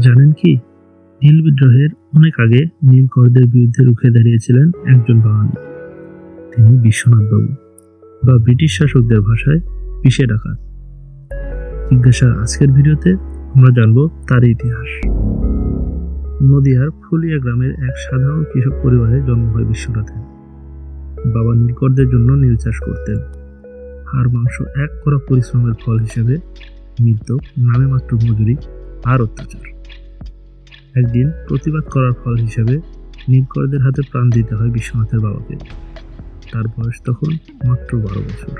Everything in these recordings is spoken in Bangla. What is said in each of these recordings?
জানেন কি? নীল বিদ্রোহের অনেক আগে নীলকরদের বিরুদ্ধে রুখে দাঁড়িয়েছিলেন একজন বাঙালি তিনি বিশ্বনাথ বাবু বা ব্রিটিশ শাসকদের ভাষায় পিষে ডাকাত। জিজ্ঞাসার আজকের ভিডিওতে আমরা জানব তার ইতিহাস। নদিয়ার ফুলিয়া গ্রামের এক সাধারণ কৃষক পরিবারে জন্ম হয় বিশ্বনাথের। বাবা নীলকরদের জন্য নীল চাষ করতেন। হাড়, মাংস এক করা পরিশ্রমের ফল হিসেবে মিলত নামে মাত্র মজুরি আর অত্যাচার। একদিন প্রতিবাদ করার ফল হিসেবে নীলকরদের হাতে প্রাণ দিতে হয় বিশ্বনাথের বাবাকে। তার বয়স তখন মাত্র বারো বছর।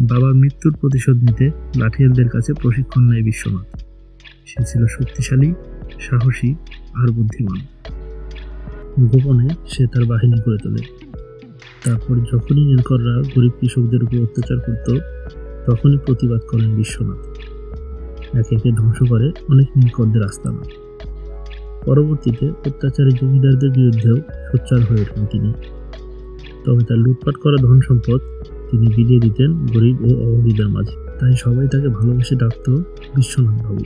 বাবার মৃত্যুর প্রতিশোধ নিতে লাঠিয়ালদের কাছে প্রশিক্ষণ নেয় বিশ্বনাথ। সে ছিল শক্তিশালী, সাহসী আর বুদ্ধিমান। গোপনে সে তার বাহিনী গড়ে তোলে। তারপর যখনই নীলকররা গরিব কৃষকদের উপর অত্যাচার করত, তখনই প্রতিবাদ করেন বিশ্বনাথ। একে একে ধ্বংস করে অনেক নীলকরদের আস্তানা। পরবর্তীতে অত্যাচারী জমিদারদের বিরুদ্ধেও সোচ্চার হয়ে ওঠেন তিনি। তবে তার লুটপাট করা ধন সম্পদ তিনি বিলিয়ে দিতেন গরিব ও অভাবীদের মাঝে। তাই সবাই তাকে ভালোবেসে ডাকত বিশ্বনাথ বাবু।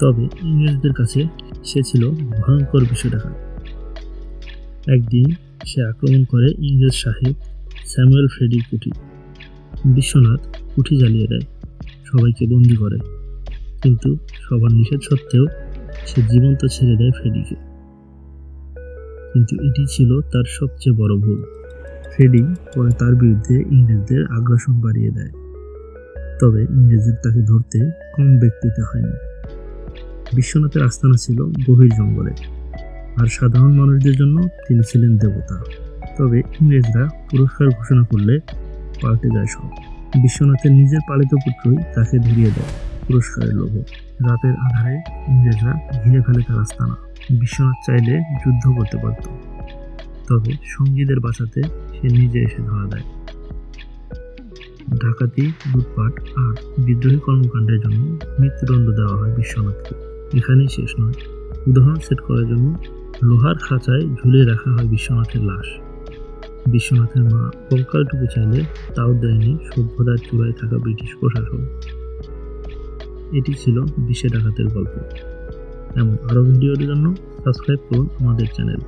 তবে ইংরেজদের কাছে সে ছিল ভয়ঙ্কর বিষয় ডাকাত একদিন সে আক্রমণ করে ইংরেজ সাহেব স্যামুয়েল ফ্রেডি কুঠি। বিশ্বনাথ কুঠি জ্বালিয়ে দেয়, সবাইকে বন্দি করে। কিন্তু সবার নিষেধ সত্ত্বেও সে জীবন্ত ছেড়ে দেয় ফ্রেডিকে। কিন্তু এটি ছিল তার সবচেয়ে বড় ভুল। ফ্রেডি পরে তার বিরুদ্ধে ইংরেজদের আগ্রাসন বাড়িয়ে দেয়। তবে ইংরেজদের তাকে ধরতে কম ব্যক্তিতে হয়নি। বিশ্বনাথের আস্তানা ছিল গভীর জঙ্গলে, আর সাধারণ মানুষদের জন্য তিনি ছিলেন দেবতা। তবে ইংরেজরা পুরস্কার ঘোষণা করলে পাল্টে যায় সব। বিশ্বনাথের নিজের পালিত পুত্রই তাকে ধরিয়ে দেয়। পুরস্কারের লোভে। রাতের আধারে ইংরেজরা ঘিরে ফেলে তার আস্তানা। বিশ্বনাথ চাইলে যুদ্ধ করতে পারত। তবে সঙ্গীদের বাঁচাতে সে নিজে এসে ধরা দেয়। ডাকাতি, লুটপাট আর বিদ্রোহী কর্মকাণ্ডের জন্য মৃত্যুদণ্ড দেওয়া হয় বিশ্বনাথকে। এখানেই শেষ নয়। উদাহরণ সেট করার জন্য লোহার খাঁচায় ঝুলিয়ে রাখা হয় বিশ্বনাথের লাশ। বিশ্বনাথের মা কঙ্কালটুকু চাইলে তাও দেয়নি সভ্যতার চূড়ায় থাকা ব্রিটিশ প্রশাসন। এটি ছিল বিশে ডাকাতের গল্প। এমন আরও ভিডিওর জন্য সাবস্ক্রাইব করুন আমাদের চ্যানেল।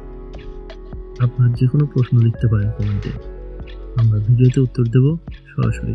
আপনার যে কোনো প্রশ্ন লিখতে পারেন কমেন্টে। আমরা ভিডিওতে উত্তর দেব সরাসরি।